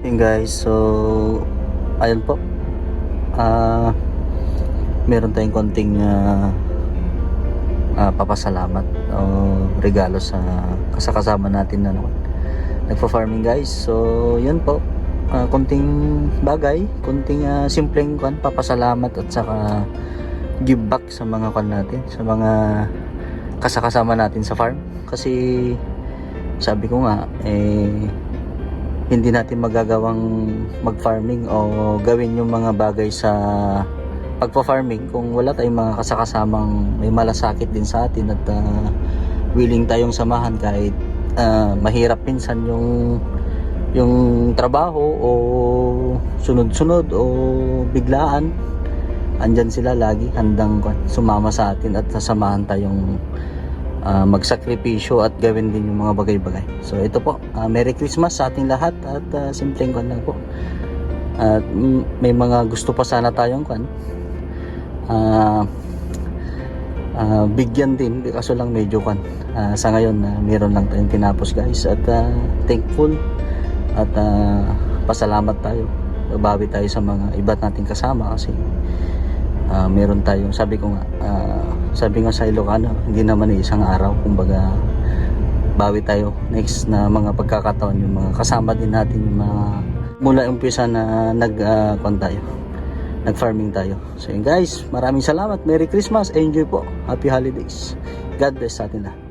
guys, so ayun po. Ah meron tayong konting ah, ah, papasalamat o regalo sa kasakasama natin na naman. Nagpa-farming guys. So, yun po. Ah, konting bagay, konting ah, simpleng kwan, papasalamat at saka give back sa mga kwan natin, sa mga kasakasama natin sa farm. Kasi sabi ko nga, eh, hindi natin magagawang mag-farming o gawin yung mga bagay sa pagpa-farming kung wala tayong mga kasakasamang may malasakit din sa atin at ah, willing tayong samahan kahit ah, mahirap minsan yung yung trabaho o sunod-sunod o biglaan andyan sila lagi handang sumama sa atin at sasamahan tayong ah, magsakripisyo at gawin din yung mga bagay-bagay. So ito po, ah, Merry Christmas sa ating lahat at ah, simpleng kwan lang po. At mm, may mga gusto pa sana tayong kwan. Ah, ah, bigyan din kaso lang medyo kwan. Ah, sa ngayon na meron lang tayong tinapos guys at ah, thankful at ah, pasalamat tayo. Babawi tayo sa mga iba nating kasama kasi ah, meron tayong sabi ko nga ah, sabi nga sa Ilocano hindi naman isang araw kumbaga bawi tayo. Next na mga pagkakataon yung mga kasama din natin yung mga mula umpisa na nag uh, tayo nag farming tayo. So guys maraming salamat. Merry Christmas. Enjoy po. Happy Holidays. God bless sa atin lahat